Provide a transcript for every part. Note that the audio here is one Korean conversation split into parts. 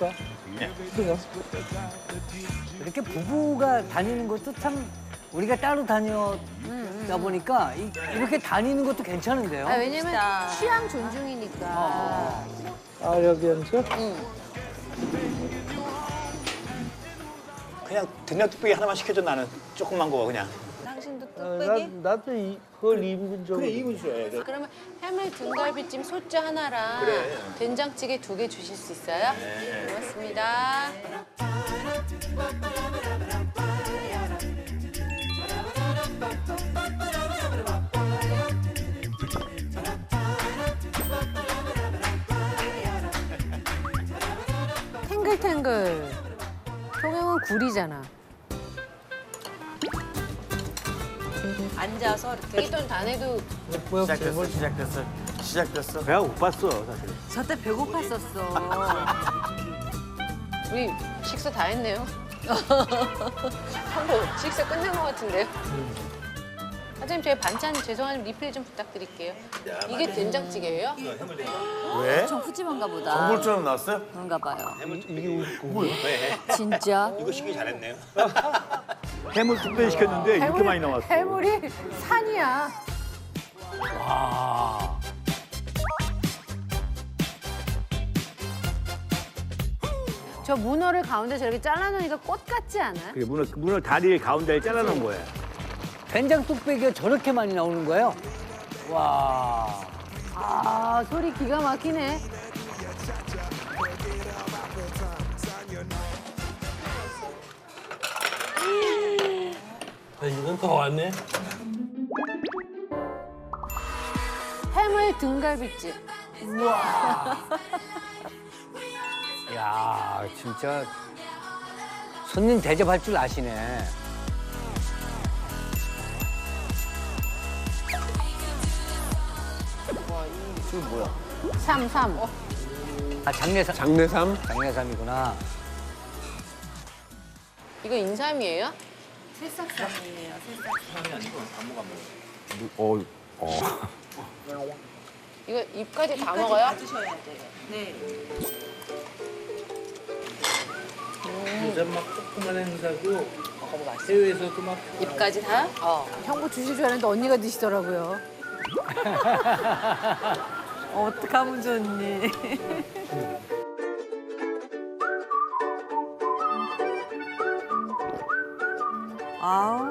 맛있다. 그래요? 이렇게 부부가 다니는 것도 참 우리가 따로 다녔다 보니까 이, 렇게 다니는 것도 괜찮은데요. 아, 왜냐면 취향 존중이니까. 아, 여기 앉아? 그냥 된장 뚝배기 하나만 시켜줘 나는 조금만 구워 그냥. 당신도 어, 나, 뚝배기? 나도 이, 그걸 2인분 정도. 이분이죠. 그러면 해물 등갈비찜 소주 하나랑 그래. 된장찌개 두 개 주실 수 있어요? 고맙습니다. 탱글탱글. 통영은 굴이잖아. 앉아서 이렇게 있던 단에도 뭐야, 시작됐어 시작됐어 시작됐어. 배가 고팠어, 사실. 저 때 배고팠었어. 우리 식사 다 했네요. 한번 식사 끝낸 것 같은데요? 사장님 저희 반찬 죄송하지만 리필 좀 부탁드릴게요. 이게 된장찌개예요? 왜? 좀 푸짐한가 보다. 정골처럼 나왔어요? 그런가 봐요. 진짜? 이거 시기 잘했네요. 해물 특별 시켰는데 이렇게 많이 나왔어. 해물이 산이야. 저 문어를 가운데 저렇게 잘라놓으니까 꽃 같지 않아요? 그래, 문어, 문어 다리 가운데에 잘라놓은 거야. 된장 뚝배기가 저렇게 많이 나오는 거예요? 와. 아 소리 기가 막히네. 아, 이건 더 왔네. 해물 등갈비찜. 야, 진짜 손님 대접할 줄 아시네. 삼, 삼. 아, 장례삼. 장례삼? 장례삼이구나. 이거 인삼이에요? 어, 어. 이거 잎까지 다 먹어요? 요즘 막 조그만 행사도 해외에서도 막 잎까지 다? 어. 형부 주실 줄 알았는데 언니가 드시더라고요. 어떡하면 좋니? 아우.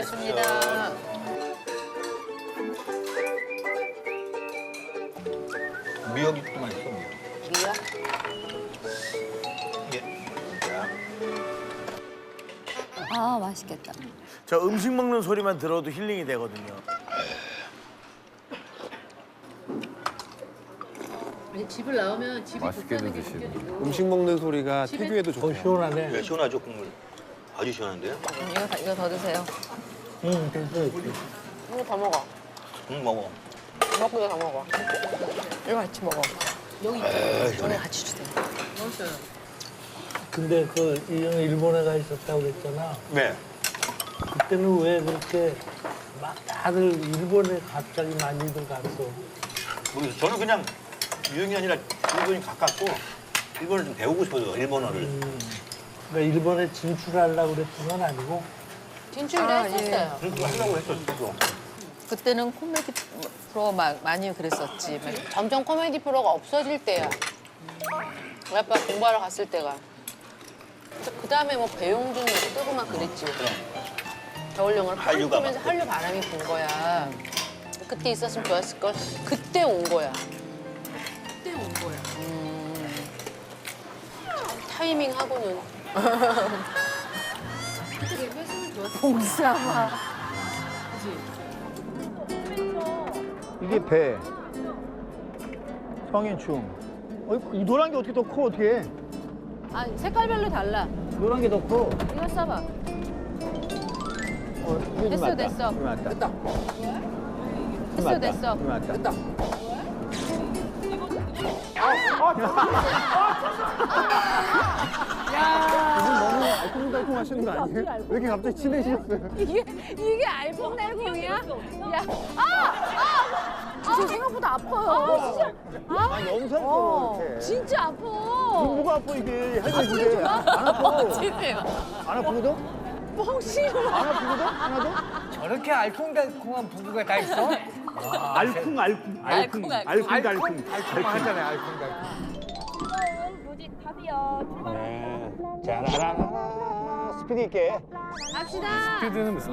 됐습니다. 미역이 좀 맛있어. 미역. 미역? 예. 자, 아, 맛있겠다. 저 음식 먹는 소리만 들어도 힐링이 되거든요. 아니, 집을 나오면 집이 맛있게도 드시고. 음식 먹는 소리가 태교에도 더 좋대요. 시원하네. 왜 시원하죠 국물? 아주 시원한데요? 이거, 다- 이거 더 드세요. 응, 됐어. 이거 더 먹어. 응 먹어. 먹고 더 먹어. 이거 같이 먹어. 여기 있잖아. 여기 같이 주세요. 근데 그 이형 일본에 가 있었다고 그랬잖아. 네. 그때는 왜 그렇게 막 다들 일본에 갑자기 많이들 갔어. 모르겠어요. 저는 그냥 유형이 아니라 일본이 가깝고 일본을 좀 배우고 싶어요. 일본어를. 그러니까 일본에 진출하려고 그랬던 건 아니고 진출도 아, 했었어요. 그거 하려고 했었어. 그때는 코미디 프로 막 많이 그랬었지. 막 점점 코미디 프로가 없어질 때야. 우리 아빠 공부하러 갔을 때가. 그 다음에 뭐 배용준이 뜨고 막 그랬지. 겨울 영화를 팍 한류가 뜨면서 막 한류 바람이 분 거야. 그때 있었으면 좋았을 걸. 그때 온 거야. 그때 온 거야. 타이밍 하고는. 봉사마. 이게 배. 성인충. 어, 이 노란 게 어떻게 더 커, 어떻게? 아 색깔별로 달라. 노란 게 더 커. 이거 써봐. 어, 됐어, 맞다. 됐어. 이거 맞다. 됐다. 됐어 됐어. 이거 맞다. 됐다. 너무 알콩달콩 하시는 거 아니에요? 왜 이렇게 갑자기 친해지셨어요? 이게 이게 알콩달콩이야? 야, 아, 아, 아파요. 아, 영상 어, 보러 이렇게. 진짜 아파. 누가 아파 이게 할머니 이게 안 아파. 진짜요. 안 아프거든? 뻥치는 안 아프거든? 하나도? 저렇게 알콩달콩한 부부가 다 있어? 알쿵 알쿵 알콩, 알쿵 달쿵 알쿵 하잖아요, 알콩달콩. 네. 자라라라 스피드 있게.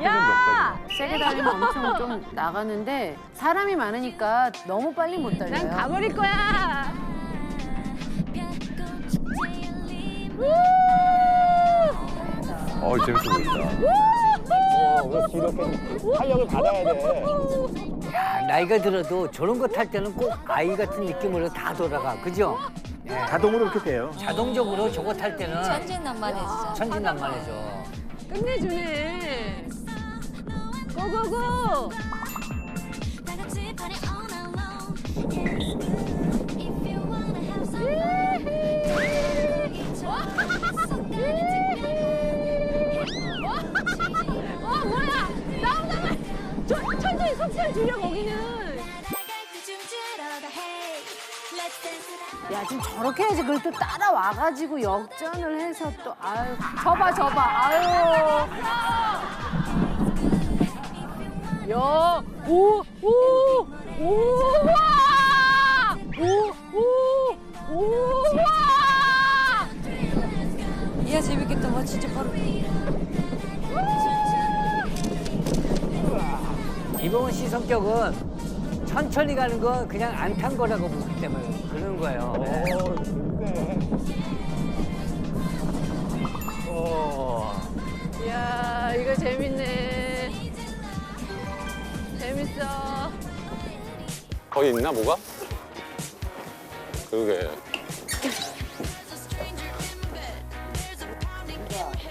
야! 세게 달리면 엄청 좀 나가는데 사람이 많으니까 너무 빨리 못 달려요. 난 가버릴 거야. 어 재밌어 보인다. 어, 우리 이렇게 탄력을 받아야 돼. 야, 나이가 들어도 저런 거 탈 때는 꼭 아이 같은 느낌으로 다 돌아가. 그죠? 예. 자동으로 이렇게 돼요. 자동적으로 저거 탈 때는 천진난만해지잖아. 천진난만해져. 끝내주네. 고고고! 어, 뭐야! 저, 천천히 속살 줄여, 거기는! 야, 지금 저렇게 해야지. 그걸 또 따라와가지고 역전을 해서 또, 아유. 저봐, 저봐, 아유. 야, 오, 오, 가는 건 그냥 안 탄 거라고 보기 때문에 그러는 거예요. 네. 야, 이거 재밌네. 재밌어. 거기 있나 뭐가? 그러게.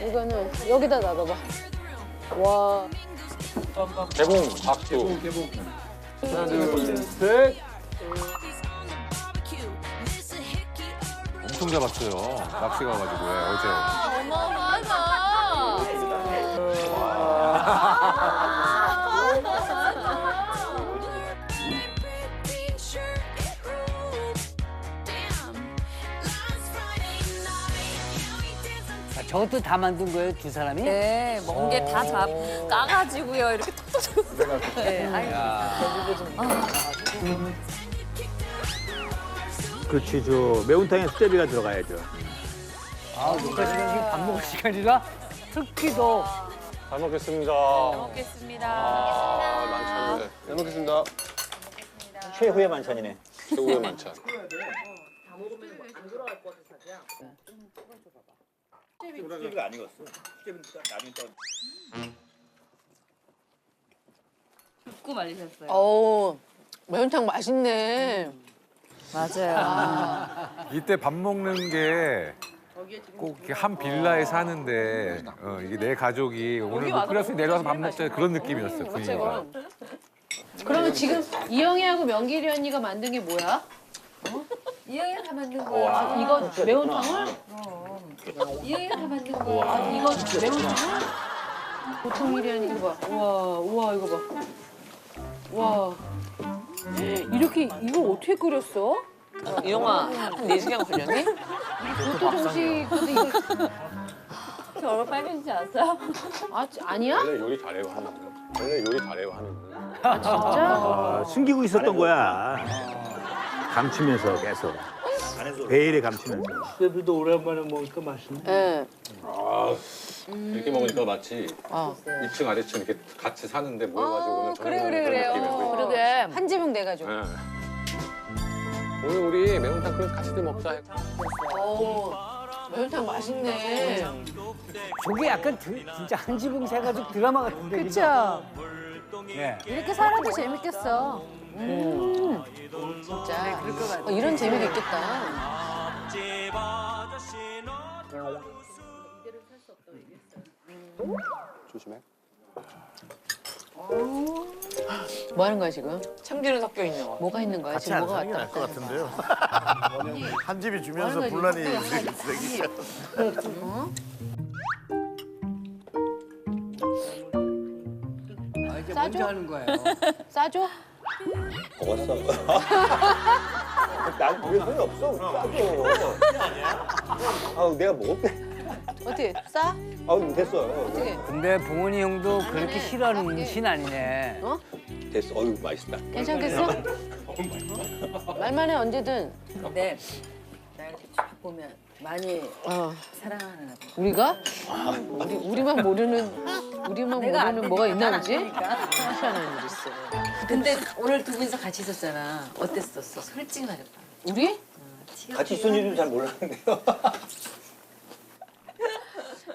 이거는 여기다 놔둬봐. 와. 개봉 박수. 하나, 둘, 셋. 엄청 잡았어요. 낚시 가가지고 예, 어제. 어마어마하다. 아, 저것도 다 만든 거예요, 두 사람이? 네, 먼게다 잡 까가지고요. 이렇게 톡 톡. 네, 아이고. 그렇지 저 매운탕에 수제비가 들어가야죠. 아, 녹화 시간이 밥 먹을 시간이라 특히 더 잘 먹겠습니다. 먹겠습니다. 아, 만찬인데. 잘 먹겠습니다. 최후의 만찬이네. 최고의 만찬. 수제비가 안 익었어. 수제비는 나중에 또. 굽고 말리셨어요. 어우, 매운탕 맛있네. 맞아요. 이때 밥 먹는 게 꼭 한 빌라에 사는데 어, 이게 내 가족이 오늘 뭐 끓였으니 내려와서 밥 먹자 그런 느낌이었어요 분위기가. 그러면 지금 이영애하고 명길이 언니가 만든 게 뭐야? 이영이가 다 만든 거야. 아, 이거 매운탕을? 이영이가 다 만든 거야. 아, 이거 매운탕을? 보통 일이 아니고 봐. 우와, 우와, 이거 봐. 와. 이렇게, 이걸 어떻게 끓였어? 이영아, 한 4시간 걸렸니? 보통 정식인데 이거. 저 얼굴 빨개지지 않았어요? 아, 아니야? 원래 요리 잘해요 하는 분. 원래 요리 잘해요 하는 분. 진짜? 아, 숨기고 있었던 거야. 감추면서 계속. 베일에 감추면서. 수제비도 오랜만에 먹으니까 맛있네. 예. 아, 이렇게 먹으니까 마치 어. 2층 아래층 이렇게 같이 사는데 모여가지고 오늘 그래, 저녁 그래, 먹는 그래요. 그러게. 한 지붕 내가지고. 예. 오늘 우리 매운탕 끓여서 같이들 먹자. 오, 매운탕 맛있네. 저게 약간 드- 진짜 한 지붕 세가지고 드라마 같은데. 그쵸? 예. 이렇게 살아도 재밌겠어. 음, 진짜. 어, 이런 재미도 있겠다. 조심해. 뭐 하는 거야, 지금? 참기름 섞여 있는 거. 뭐가 있는 거야? 지금 뭐가 왔다 갔다 해? 같은데요. 한 집이 주면서 분란이 아, 이제 싸줘? 먼저 하는 거예요. 싸줘? 왔어. 난 그게 소용 없어. 싸줘. 아우 내가 먹을게. 어떻게 싸? 아우 됐어. 어떻게? 근데 봉원이 형도 그렇게 싫어하는 신 아니네. 어? 됐어. 어유 맛있다. 괜찮겠어? 말만 해 언제든. 근데 쫙 보면 많이 어. 사랑하는 애. 우리가? 우리 우리만 모르는 우리만 모르는 뭐가 있나 보지? 희한한 일 있어. 근데 오늘 두 분이서 같이 있었잖아. 어땠었어? 솔직히 말해봐. 우리? 같이 있은 일은 잘 몰랐는데요.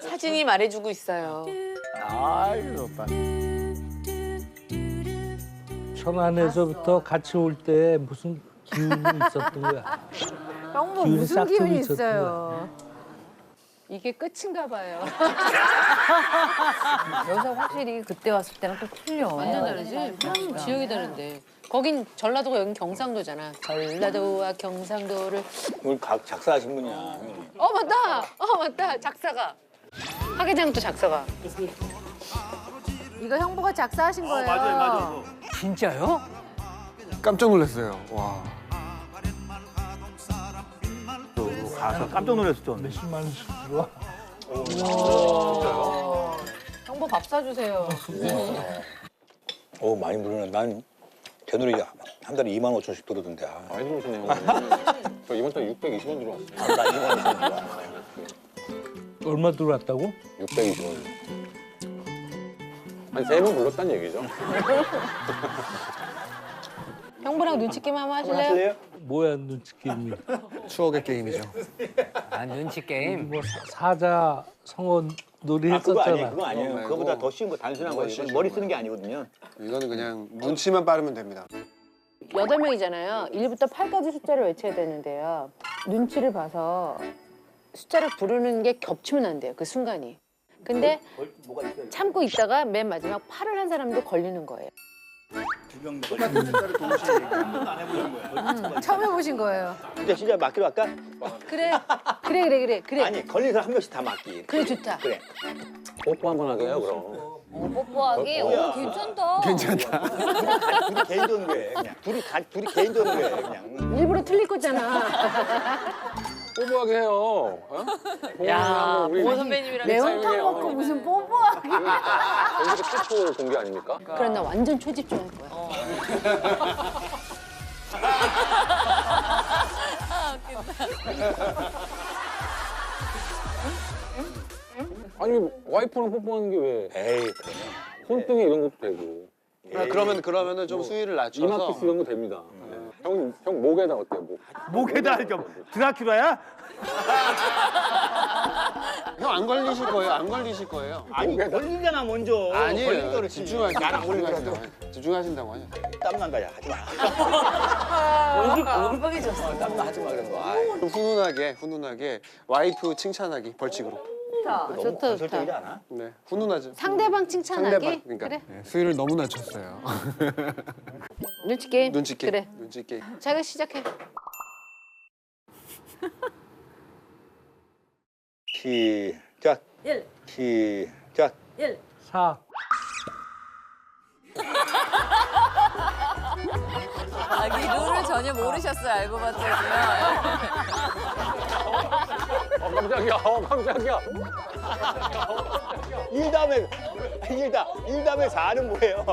사진이 말해주고 있어요. 아이 좋다. 천안에서부터 같이 올 때 무슨 기운이 있었던 거야. 형부 기운이 무슨 싹 기운이 있어요. 이게 끝인가 봐요. 여기서 확실히 그때 왔을 때랑 또 틀려. 완전 다르지? 그럼 지역이 다른데. 거긴 전라도가 여긴 경상도잖아. 전라도와 경상도를. 오늘 각 작사하신 분이야. 어 맞다. 어 맞다. 작사가. 하계장도 작사가. 이거 형부가 작사하신 거예요. 진짜요? 깜짝 놀랐어요. 와. 가서 깜짝 놀랐었죠. 몇십만 원씩 들어와. 형부 밥 사주세요. 어 많이 부르네. 난 겨누리 한 달에 2만 5천씩 들어던데. 아, 많이 들어오시네요. 저 이번 달에 620원 들어왔어요. 아, 나 2만 원 얼마 들어왔다고? 620원. 한 세 번 불렀다는 얘기죠. 형부랑 눈치 게임 한번 하실래요? 뭐야 눈치 게임이. 추억의 게임이죠. 아 눈치 게임. 뭐 사자 성어 놀이 아 그거 아니에요. 했었잖아. 그거 아니에요. 말고. 그거보다 더 쉬운 거 단순한 거예요. 이건 머리 쓰는 게 아니거든요. 이거는 그냥 눈치만 빠르면 됩니다. 여덟 명이잖아요. 1부터 8까지 숫자를 외쳐야 되는데요. 눈치를 봐서 숫자를 부르는 게 겹치면 안 돼요. 그 순간이. 근데 참고 있다가 맨 마지막 8을 한 사람도 걸리는 거예요. 처음 해보신 거예요. 진짜 진짜 맞기로 할까? 그래, 그래, 그래, 그래, 그래. 아니 걸린 사람 한 명씩 다 맞기. 그래 좋다. 그래. 뽀뽀 한 번 하게 해요, 그럼. 어, 뽀뽀하기? 뽀뽀야. 오, 괜찮다. 괜찮다. 둘이 개인 전구해. 그냥 둘이 가, 둘이 개인 전구해. 그냥. 일부러 틀릴 거잖아. 뽀뽀하게 해요. 어? 야, 우리 보 선배님이랑 매운탕 먹고 무슨 뽀뽀하기? 연습 최초 공개 아닙니까? 그래 나 완전 초집중할 거야. 아니 와이프랑 뽀뽀하는 게 왜? 에이 그러면. 손등에 이런 것도 되고. 아, 그러면 그러면은 좀 수위를 이마 낮춰서 키스 이런 거 됩니다. 네. 형, 형 목에다 어때요? 목. 목에다 이렇게 드라큘라야? 형 안 걸리실 거예요. 안 걸리실 거예요. 아니 걸리잖아 먼저. 걸린 아니에요. 거를 집중하시 나랑 거라도 집중하신다고 집중하신다고 하죠. 땀 난다 야 하지 마. 얼굴, 얼굴 빨개졌어. 땀나 하지 마 그런 거. 아이, 좀 훈훈하게 훈훈하게 와이프 칭찬하기 벌칙으로. 너무 좋다, 건설적이지 좋다. 않아? 네, 훈훈하죠. 상대방 칭찬하기. 상대방 그러니까 그래. 네, 수위를 너무 낮췄어요. 눈치 게임. 눈치 게임. 그래. 눈치 게임. 자가 시작해. 시작. 일. 시작. 사. 아, 이 룰을 전혀 모르셨어요, 알고 봤더니. 어, 깜짝이야. 어, 깜짝이야. 일 다음에 일 다 일 다음에 4는 뭐예요?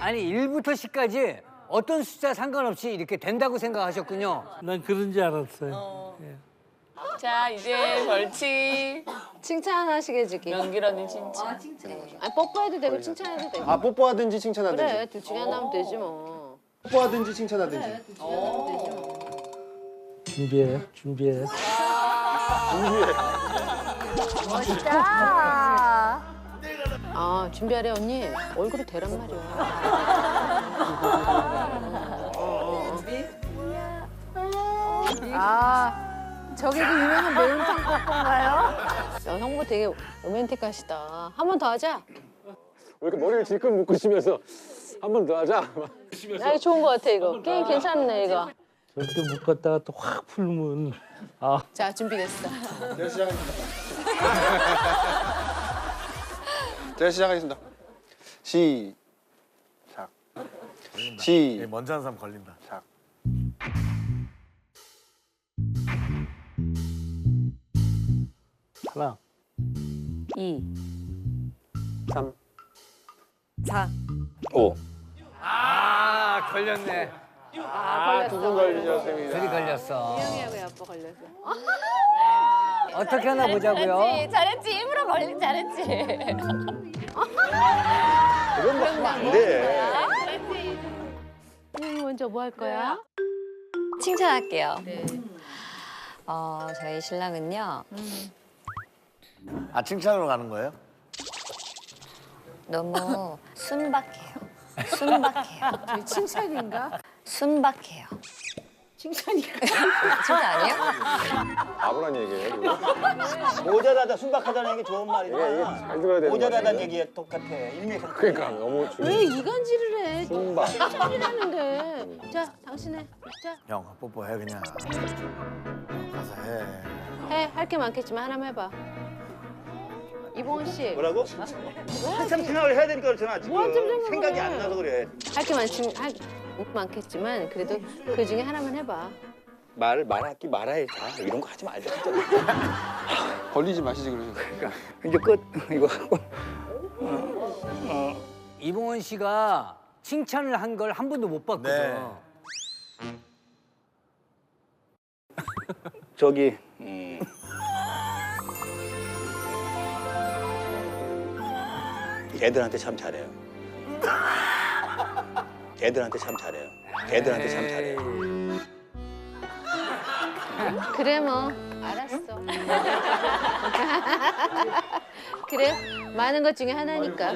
아니 1부터 10까지 어떤 숫자 상관없이 이렇게 된다고 생각하셨군요. 난 그런 줄 알았어요. 자, 이제 벌칙. 칭찬하시게 해주기. 연기라는 진짜. 아니 뽀뽀해도 되고 칭찬해도 되고. 아 뽀뽀하든지 칭찬하든지. 그래 둘 중에 하나 하면 되지 뭐. 뽀뽀하든지 칭찬하든지. 준비해, 준비해. 멋있다. 아 준비하래 언니. 얼굴이 대란 말이야. 아, 저게 그 유명한 매운탕? 야, 형부 되게 로맨틱하시다. 한 번 더 하자. 왜 이렇게 머리를 질끈 묶으시면서 한 번 더 하자. 야, 이거 좋은 거 같아 이거. 게임 괜찮네 이거. 저렇게 묶었다가 또 확 풀면 아 자 준비됐어. 제가 시작하겠습니다. 시. 작. 시. 먼저 하는 사람 걸린다. 작. 하나, 2, 삼. 4. 오. 아 걸렸네. 아, 걸렸어. 두분 걸리셨습니다. 둘이 걸렸어. 이영이하고 아빠 걸렸어. 어떻게 하나 보자고요. 잘했지, 잘했지. 일부러 걸린 잘했지. 이건 뭐 하면 안 돼. 먼저 뭐 할 거야? 칭찬할게요. 어, 저희 신랑은요. 아 칭찬으로 가는 거예요? 너무 순박해요. 순박해요. 칭찬인가? 순박해요. 칭찬인가? 진짜 아니에요? 바보란 얘기예요. 모자라다 순박하다는 게 좋은 말이야. 이게, 이게 잘 들어야 되는 모자라다는. 얘기에 똑같아. 일맥상. 그러니까 너무 중요. 왜 이간질을 해? 순박. 칭찬이라는데. 자, 당신해. 자, 형 뽀뽀해 그냥. 가서 해. 해. 할 게 많겠지만 하나만 해봐. 이봉원 씨. 뭐라고? 한참 생각을 해야 되니까 그렇잖아. 지금 뭐 한참 생각을 생각이 해. 안 나서 그래. 할 게 많지, 할, 많겠지만 그래도 그 중에 하나만 해봐. 말 말하기 말아야 다 이런 거 하지 말자. 걸리지 마시지 그러셨어요. 이제 끝 이거 하고. 이봉원 씨가 칭찬을 한 걸 한 번도 못 봤거든. 네. 저기 음. 애들한테 참 잘해요. 애들한테 참 잘해요. 애들한테 참 잘해요. 그래 뭐 알았어. 그래 많은 것 중에 하나니까.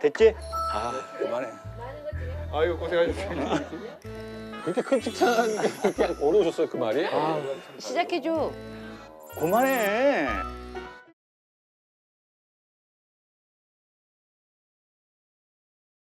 됐지? 아 그만해. 아유 고생하셨습니다. 그렇게 큰 칭찬 어려우셨어요 그 말이? 시작해 줘. 그만해.